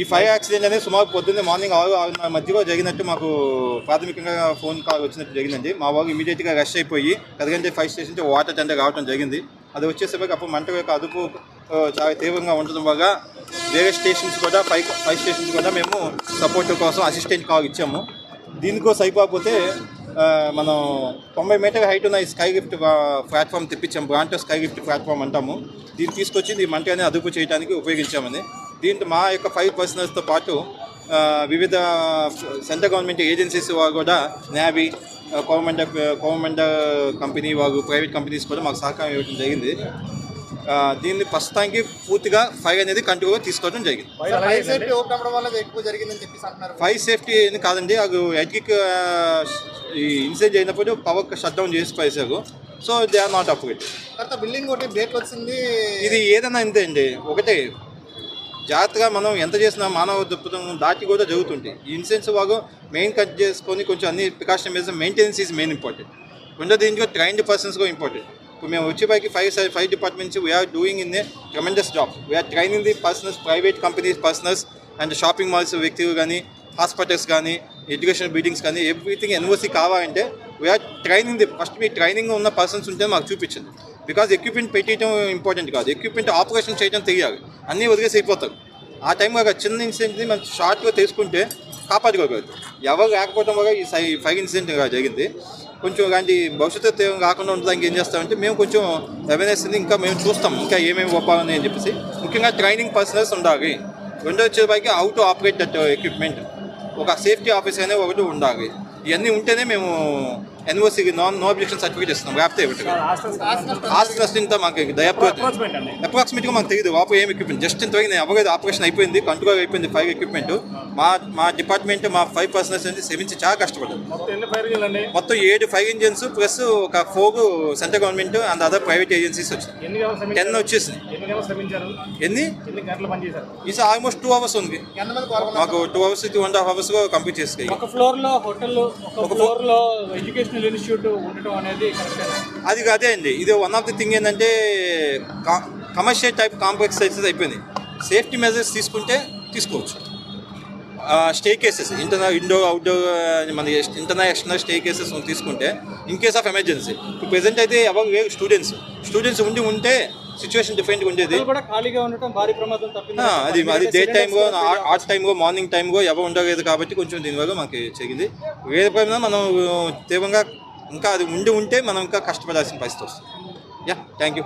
ఈ fire accident అనేది సుమారు పొద్దున్నే మార్నింగ్ ఆరు ఆరున్నర మధ్యలో జరిగినట్టు మాకు ప్రాథమికంగా ఫోన్ కాల్ వచ్చినట్టు జరిగిందండి. మా వాళ్ళు ఇమీడియట్గా రష్ అయిపోయి కదగంటే ఫైర్ స్టేషన్ వాటర్ టెండర్ రావడం జరిగింది. అది వచ్చేసరికి అప్పుడు మంట యొక్క అదుపు చాలా తీవ్రంగా ఉండడం వల్ల వేరే స్టేషన్స్ కూడా ఫైవ్ ఫైవ్ స్టేషన్స్ కూడా మేము సపోర్ట్ కోసం అసిస్టెంట్ కాల్ ఇచ్చాము. దీనికో సరిపోతే మనం తొంభై మీటర్ హైట్ ఉన్న ఈ స్కై గిఫ్ట్ ప్లాట్ఫామ్ తెప్పించాము. బ్రాంటో స్కై గిఫ్ట్ ప్లాట్ఫామ్ అంటాము. దీన్ని తీసుకొచ్చి ఈ మంటని అదుపు చేయడానికి ఉపయోగించామని దీంతో మా యొక్క ఫైవ్ పర్సనల్స్తో పాటు వివిధ సెంట్రల్ గవర్నమెంట్ ఏజెన్సీస్ వారు కూడా నేవీ గవర్నమెంట్ గవర్నమెంట్ కంపెనీ వారు ప్రైవేట్ కంపెనీస్ కూడా మాకు సహకారం ఇవ్వడం జరిగింది. దీన్ని ప్రస్తుతానికి పూర్తిగా ఫైర్ అనేది కంట్రోల్ తీసుకోవడం జరిగింది. ఫైర్ సేఫ్టీ ఓపెన్ అవ్వడం వల్ల ఎక్కువ జరిగిందని చెప్పేసి అంటున్నారు. ఫైర్ సేఫ్టీ అని కాదండి అది ఎలక్ట్రిక్ ఈ ఇన్సిడెంట్ అయినప్పుడు పవర్ షట్ డౌన్ చేసి పైసారు so they are not upgrade తర్వాత బిల్డింగ్ ఒకటి బ్రేక్ వచ్చింది. ఇది ఏదైనా అంతే అండి ఒకటే. జాగ్రత్తగా మనం ఎంత చేసినా మానవ దృక్పథం దాటి కూడా జరుగుతుంటాయి ఈ ఇన్సూరెన్స్ వాగు మెయిన్ కట్ చేసుకొని కొంచెం అన్ని ప్రికాషన్ మీద మెయింటెనెన్స్ ఈజ్ మెయిన్ ఇంపార్టెంట్ రెండో దీంట్లో ట్రైన్డ్ పర్సన్స్ కూడా ఇంపార్టెంట్ ఇప్పుడు మేము వచ్చేపైకి five five departments we are doing in a tremendous job we are training the personals private companies personals and shopping malls వ్యక్తులు కానీ హాస్పిటల్స్ కానీ ఎడ్యుకేషన్ బిల్డింగ్స్ కానీ everything NOC కావాలంటే we are training the first me training ఉన్న persons ఉంటే మాకు చూపించండి. Because equipment పెట్టడం ఇంపార్టెంట్ కాదు. ఎక్విప్మెంట్ ఆపరేషన్ చేయడం తెలియాలి. అన్నీ వదిలేసి అయిపోతారు. ఆ టైంలో ఒక చిన్న ఇన్సిడెంట్ని మనం షార్ట్గా తెలుసుకుంటే కాపాడుకోగలదు ఎవరు లేకపోవడం వల్ల ఈ సై- ఫైర్ ఇన్సిడెంట్ జరిగింది. కొంచెం ఇలాంటి భవిష్యత్తు తీవ్రం కాకుండా ఉండడానికి ఏం చేస్తామంటే మేము కొంచెం అవేర్నెస్ని ఇంకా మేము చూస్తాం. ఇంకా ఏమేమి ఒప్పాలని అని చెప్పేసి. ముఖ్యంగా ట్రైనింగ్ పర్సనల్స్ ఉండాలి. రెండో వచ్చేపైకి how to operate that equipment ఒక సేఫ్టీ ఆఫీసర్ అనేది ఒకటి ఉండాలి. ఇవన్నీ ఉంటేనే మేము NOC non no objection certificate ఇస్తున్నాం ఇవ్వట్లేదు ఆస్తి నష్టంతో మాకు అప్రాక్సిమేట్గా మాకు తెలియదు లోపల ఏం ఎక్విప్మెంట్ జస్ట్ ఇంతవరకు నేను అవ్వలేదు ఆపరేషన్ అయిపోయింది కంట్రోల్ అయిపోయింది ఫైవ్ ఎక్విప్మెంట్ మా మా డిపార్ట్మెంట్ మా ఫైవ్ పర్సనల్స్ అనేది సెవించి చాలా కష్టపడ్డారు మొత్తం ఎన్ని ఫైర్ అండి? మొత్తం ఏడు ఫైవ్ ఇంజిన్స్ ప్లస్ ఒక four central government and other private agencies గంటలు టెన్ వచ్చేసింది ఎన్ని ఇది ఆల్మోస్ట్ టూ అవర్స్ ఉంది. మాకు two hours two and half hours complete చేసుకోవాలి ఒక ఫ్లోర్లో హోటల్ ఒక ఫ్లోర్లో నేషనల్ ఇన్స్టిట్యూట్ ఉండటం అనేది అది అదే అండి. ఇది వన్ ఆఫ్ ది థింగ్ ఏంటంటే కమర్షియల్ టైప్ కాంప్లెక్స్ అయితే అయిపోయింది. సేఫ్టీ మెజర్స్ తీసుకుంటే తీసుకోవచ్చు. Stay cases internal indoor outdoor మన ఇంటర్నల్ ఎక్స్టర్నల్ స్టే కేసెస్ తీసుకుంటే ఇన్ కేస్ ఆఫ్ ఎమర్జెన్సీ ఇప్పుడు ప్రజెంట్ అయితే ఎవరు స్టూడెంట్స్ స్టూడెంట్స్ ఉండి ఉంటే సిచ్యువేషన్ డిఫరెంట్గా ఉండేది. ఆ, అది అది డే టైమ్లో ఆర్ట్ టైమ్లో మార్నింగ్ టైమ్లో ఎవరు ఉండలేదు కాబట్టి కొంచెం దీనివల్ల మనకి చెగింది వేరే పైన మనం తీవ్రంగా ఇంకా అది ఉండి ఉంటే మనం ఇంకా కష్టపడాల్సిన పరిస్థితి వస్తుంది. Yeah thank you.